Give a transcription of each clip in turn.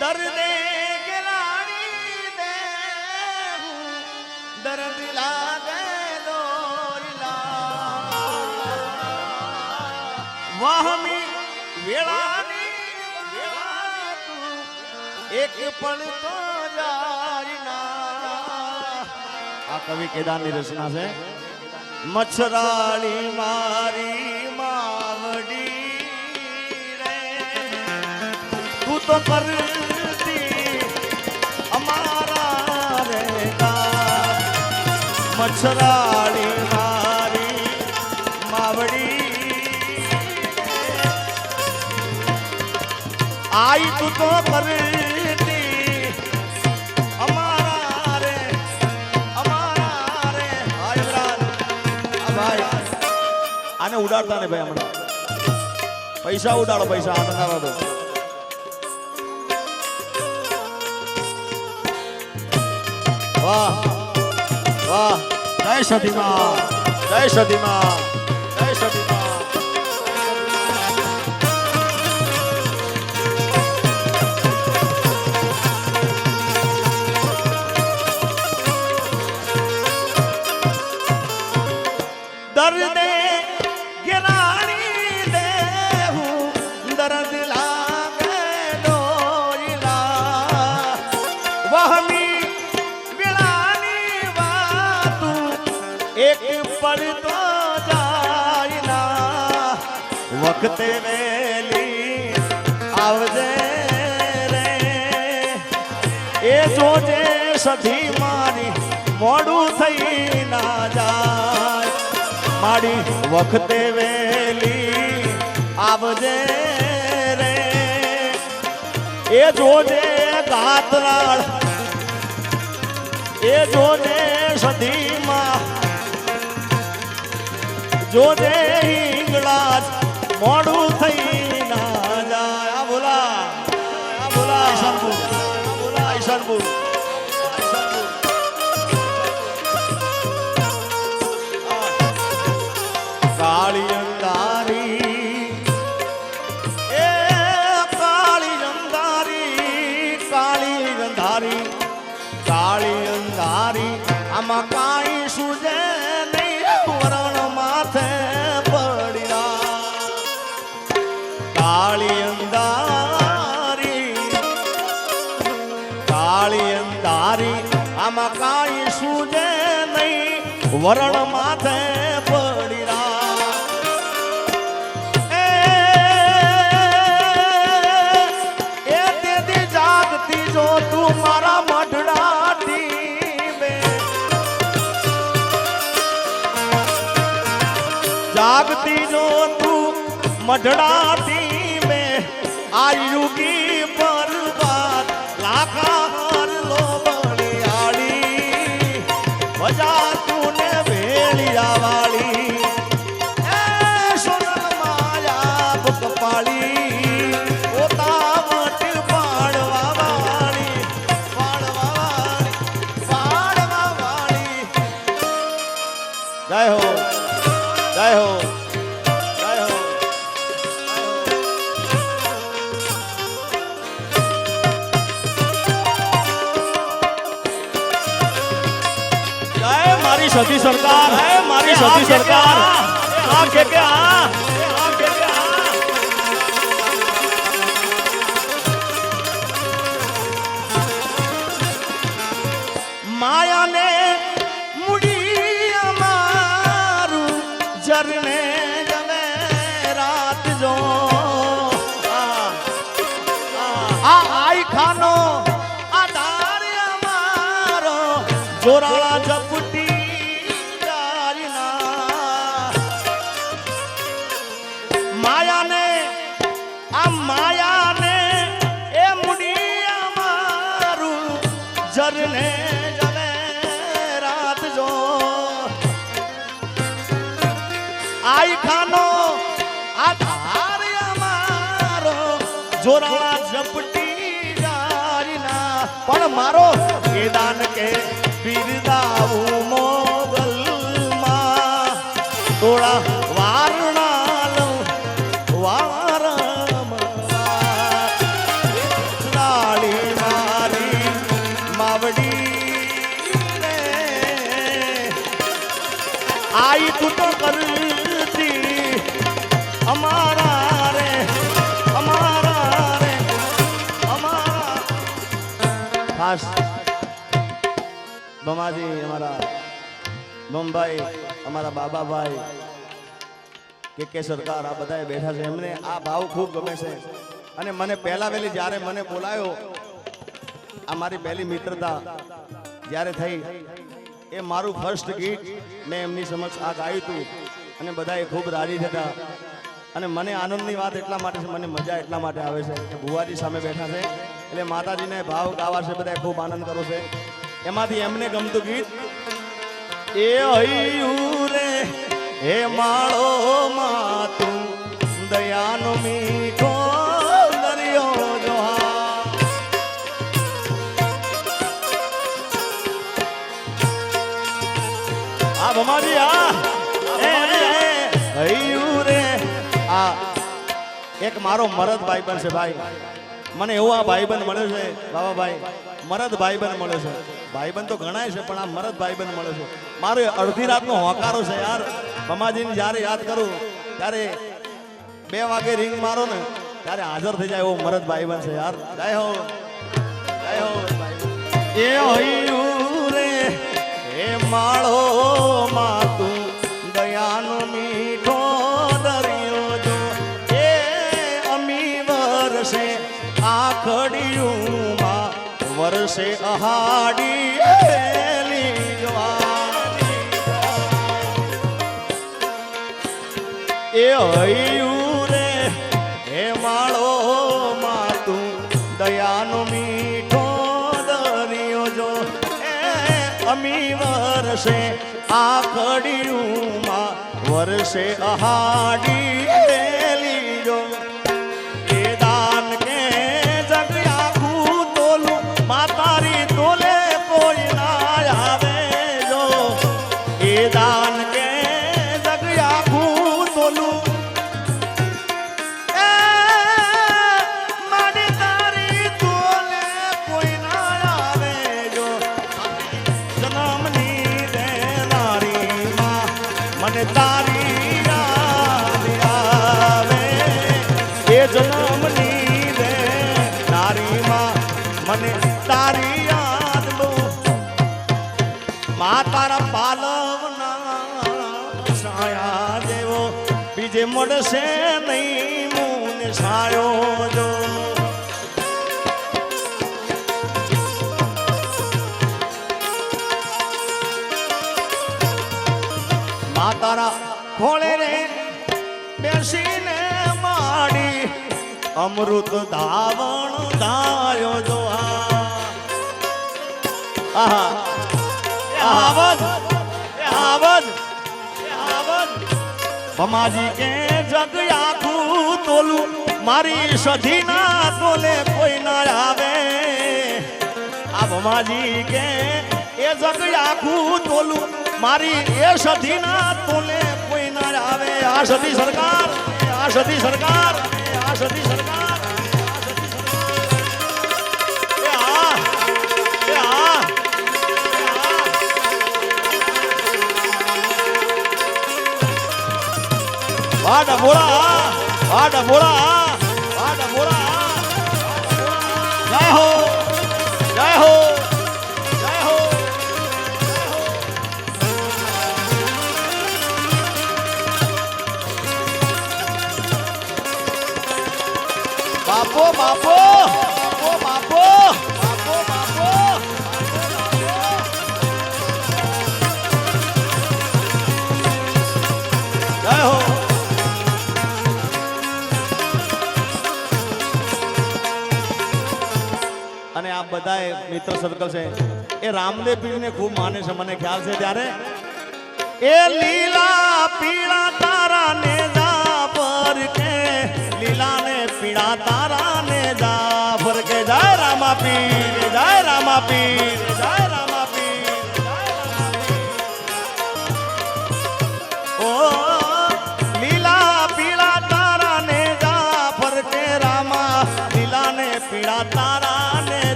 દર્દે દર્દ લાગે વાહમી વેળાની એક પણ તો જાય આ કવિ કેદારની રચના છે મચ્છરાળી મારી તું તો કરતી અમારા રહેતા. મચ્છરાળી મારી માવડી. આઈ તું તો ભાઈ, આને ઉડાડતા ને ભાઈ હમણાં પૈસા ઉડાડો, પૈસા આને ના વાહ વાહ જય સતીમાં જય સતીમાં જય સતીમાં. દર્દે વખતે વેલી આવજે રે. એ જોજે સધી મારી, મોડું થઈ ના જાય. મારી વખતે વેલી આવજે રે. એ જોજે ગાતરાળ એ જોજે સધીમાં જોજે હિંગળાજ મોડું થઈ ના જાય. આ બોલા. આ બોલા ઈશાનપુર. બોલા ઈશાનપુર. આમાં કાંઈ સુજે નહીં. વરણ માથે તેથી જાગતી જો તું મારા મારી સતી સરકાર હે મારી સતી સરકાર આ કે કે આ માયાને મુડી અમારું જરને જમે રાત જો આ આઈ ખાનો આધાર અમારો જોરાળા જોરાળા ઝપટી જારીના પણ મારો કેદાન કે બિરદાવું આઈ તું તો કરતી અમારા રે બમાજી અમારા બમભાઈ, અમારા બાબાભાઈ, કે કે સરકાર, આ બધાએ બેઠા છે. એમને આ ભાવ ખૂબ ગમે છે. અને મને પહેલા વહેલી જ્યારે મને બોલાયો, આ મારી પહેલી મિત્રતા જ્યારે થઈ એ મારું ફર્સ્ટ ગીત મેં એમની સમક્ષ આ ગાયું હતું અને બધાએ ખૂબ રાજી થતા. અને મને આનંદની વાત એટલા માટે છે, મને મજા એટલા માટે આવે છે કે ભુવાજી સામે બેઠા છે. એટલે માતાજીને ભાવ ગાવા છે, બધાએ ખૂબ આનંદ કરો છે. એમાંથી એમને ગમતું ગીત, એ હૈયું રે, હે માળો માતું આ આ હૈયું રે. આ એક મારો મરદ ભાઈબંધ છે ભાઈ. મને એવો આ ભાઈબંધ મળ્યો છે બાબાભાઈ મરદ ભાઈબંધ મળ્યો છે. ભાઈબંધ તો ઘણાય છે, પણ આ મરદ ભાઈબંધ મળ્યો છે. મારો અડધી રાતનો હોકારો છે યાર. ભમાજીને જ્યારે યાદ કરું, ત્યારે બે વાગે રિંગ મારો ને, ત્યારે હાજર થઈ જાય એવો મરદ ભાઈબંધ છે યાર. જય હો. જય હો એ હૈયું માળો દયાનો એ અમી વરસે આખડિયુંમાં વરસે અહાડી એ હૈયું વરસે આખડિયુંમાં વરસે અહાડી લીજો એ દાન કે જગ આખું તોલું માતારી તોલે કોઈ ના આવે જો એ દાન બીજે મળશે નહીં જો. માતારા ખોળે રે બેસીને માડી અમૃત ધાવણ ધાયો જો. આ આહા. ભમાજી કે જગ આખું તોલું, મારી સધી ના તોલે કોઈ ના આવે? આ ભમાજી કે એ જગ આખું તોલું, મારી એ સધી ના તોલે કોઈ ના આવે? આ સધી સરકાર, આ સધી સરકાર, આ સધી બાપો બાપો! અને આ બધા મિત્ર સર્કલ છે, એ રામદેવ પીરને ખૂબ માને છે, મને ખ્યાલ છે ત્યારે. એ લીલા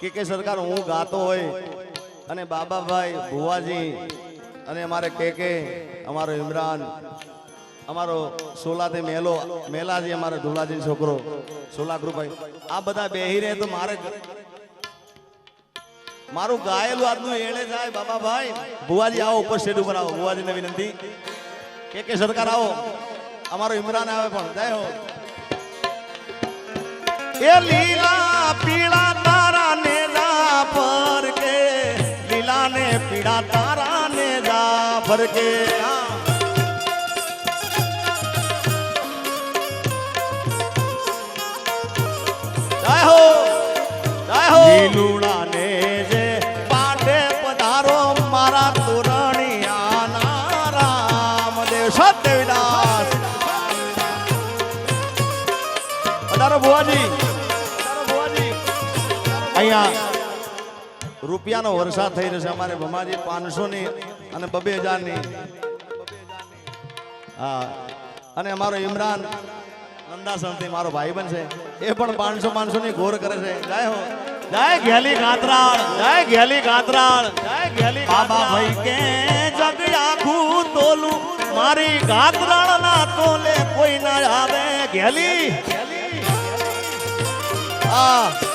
કે કે સરકાર, હું ગાતો હોય અને બાબાભાઈ ભુવાજી અને અમારે કે કે, અમારો ઇમરાન અમારો સોલાથી મેલો, મેલાજી અમારો ઢોલાજી છોકરો સોલા ગ્રુપભાઈ આ બધા બેહી રહે તો મારે મારું ગાયેલું આજનું એળે જાય બાબાભાઈ, ભુવાજી આવો ઉપર સ્ટેજ ઉપર આવો. ભુવાજીને વિનંતી. કે કે સરકાર આવો. અમારો ઇમરાન આવે પણ, જય હો. એ લીલા પીળા તારા ને જા પર કે લીલા ને પીળા તારા ને જા પર કે હા. રૂપિયાનો વરસાદ થઈ રહ્યો છે. અમારે ભમાજી પાંચસો ની અને બબે હજારની હા. અને અમારો ઇમરાન નંદાસનથી મારો ભાઈ બન છે. એ પણ પાંચસો પાંચસો ની ઘોર કરે છે. જય હો. જય ઘેલી કાતરાળ જય ઘેલી કાતરાળ જય ઘેલી બાબા ભાઈ કે જગ આખું તોલું. મારી કાતરાળ ના તોલે કોઈ ના આવે. ઘેલી. આ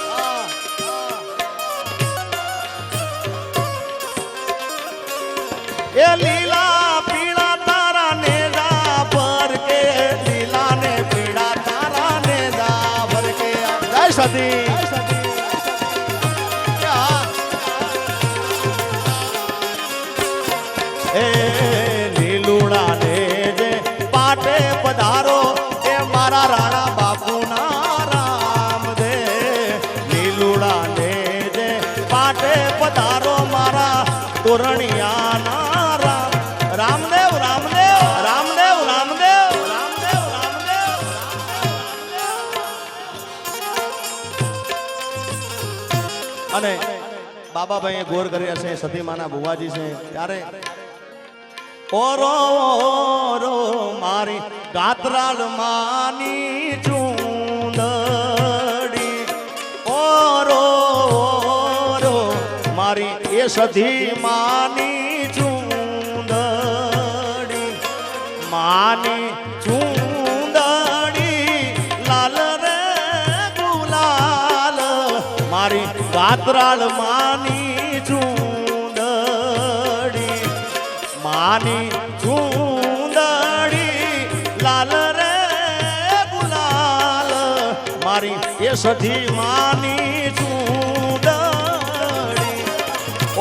એ લીલા પીળા તારા ને કે લીલા ને પીળા તારા કે જય એ લીલુડા ને જે પધારો, એ મારા રાણા બાપુના રામ દે. લીલુડા ને જે પાટે પધારો, મારા તોરણિયાના અને બાબાભાઈ ગોર કર્યા છે સતીમાના ભુવાજી છે. ત્યારે, ઓરો ઓરો, મારી ગાત્રાલ માની ચૂંદડી. ઓરો ઓરો, મારી એ સધી માની ચૂંદડી. માની મારી કાતરાળ માની ચૂંદડી માની ચૂંદડી લાલ રે ગુલાલ. મારી એ સધી માની ચૂંદડી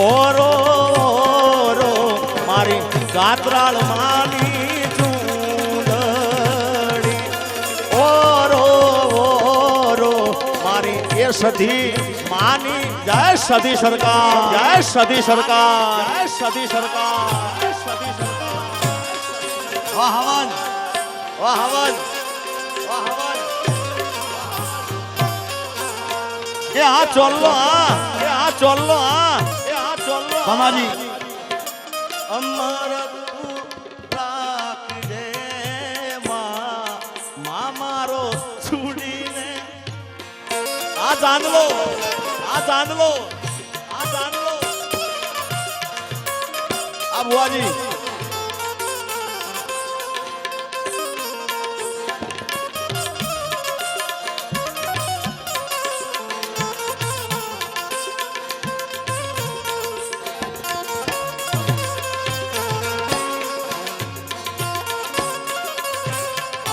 ઓરો ઓરો, મારી કાતરાળ માની એ સધી માની જય સધી સરકાર જય સધી સરકાર જય સધી સરકાર જય વાહ હવન વાહ હવન વાહ હવન એ આ ચોલ્લો આ એ આ ચોલ્લો આ એ આ ચોલ્લો ભમાજી જાનલો આ જાનલો આ જાનલો આ બુઆજી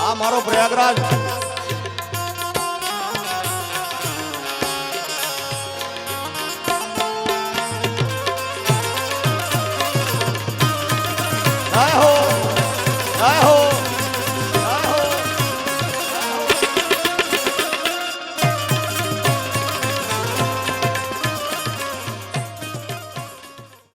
આ મારો પ્રયાગરાજ. आहो आहो